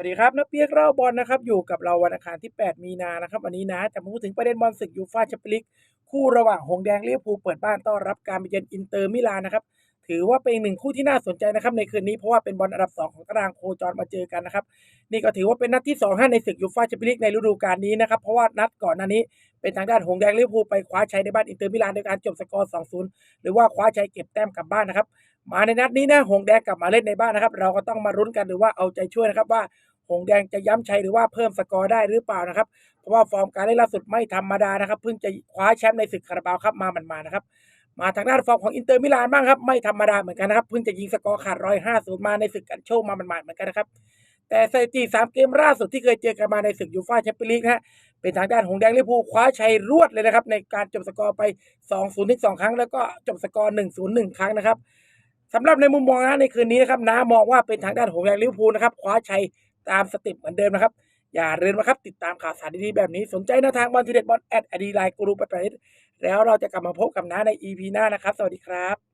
วัสดีครับนักเปียกเล่าบอลนะครับอยู่กับเราวันอังคารที่ 8 มีนานะครับวันนี้นะจะมาพูดถึงประเด็นบอลศึกยูฟ่าแชมเปี้ยนลีกคู่ระหว่างหงแดงลิเวอร์พูเปิดบ้านต้อนรับการไปเยือนอินเตอร์มิลานนะครับถือว่าเป็นหนึ่งคู่ที่น่าสนใจนะครับในคืนนี้เพราะว่าเป็นบอลอันดับ 2 ของตารางโคจรมาเจอกันนะครับนี่ก็ถือว่าเป็นนัดที่2ให้ในศึกยูฟ่าแชมเปี้ยนลีกในฤดูกาลนี้นะครับเพราะว่านัดก่อนหน้านี้เป็นทางด้านหงแดงลิเวอร์พูไปคว้าชัยในบ้านอินเตอร์มิลานโดยการจบสกอร์ 2-0 หรือว่าคว้าชัยเก็บแต้มกลับบ้านนะครับมาในนัดนี้นะหงแดงกลับมาเล่นในบ้านนะครับเราก็ต้องมารุ้นกันหรือว่าเอาใจช่วยนะครับว่า หงแดงจะย้ำชัยหรือว่าเพิ่มสกอร์ได้หรือเปล่านะครับ เพราะว่าฟอร์มการเล่นล่าสุดไม่ธรรมดานะครับ เพิ่งจะคว้าแชมป์ในศึกคาราบาวครับมาหมันมานะครับ มาทางด้านฟอร์มของอินเตอร์มิลานบ้างครับ ไม่ธรรมดาเหมือนกันนะครับ เพิ่งจะยิงสกอร์ขาดร้อยห้าศูนย์มาในศึกกันโชคมาหมันมาเหมือนกันนะครับ แต่สถิติสามเกมล่าสุดที่เคยเจอกันมาในศึกยูฟ่าแชมเปี้ยนลีกนะฮะ เป็นทางด้านหงแดงลิเวอร์พูลคว้าชัยรวดเลยนะครับในการจบสกอร์ไป2-0ถึง2ครั้ง แล้วก็จบสกอร์1-0 1ครั้งนะครับสำหรับในมุมมองนะในคืนนี้นะครับน้ามองว่าเป็นทางด้านหงส์แดงลิเวอร์พูลนะครับคว้าชัย ตามสเติปเหมือนเดิมนะครับ อย่าลืมนะครับ ติดตามข่าวสารดีๆแบบนี้สนใจแนวทางบอลทีเด็ดบอลแอดอดีไลน์กูรูปัตตานิแล้วเราจะกลับมาพบกับน้าใน EP หน้านะครับ สวัสดีครับ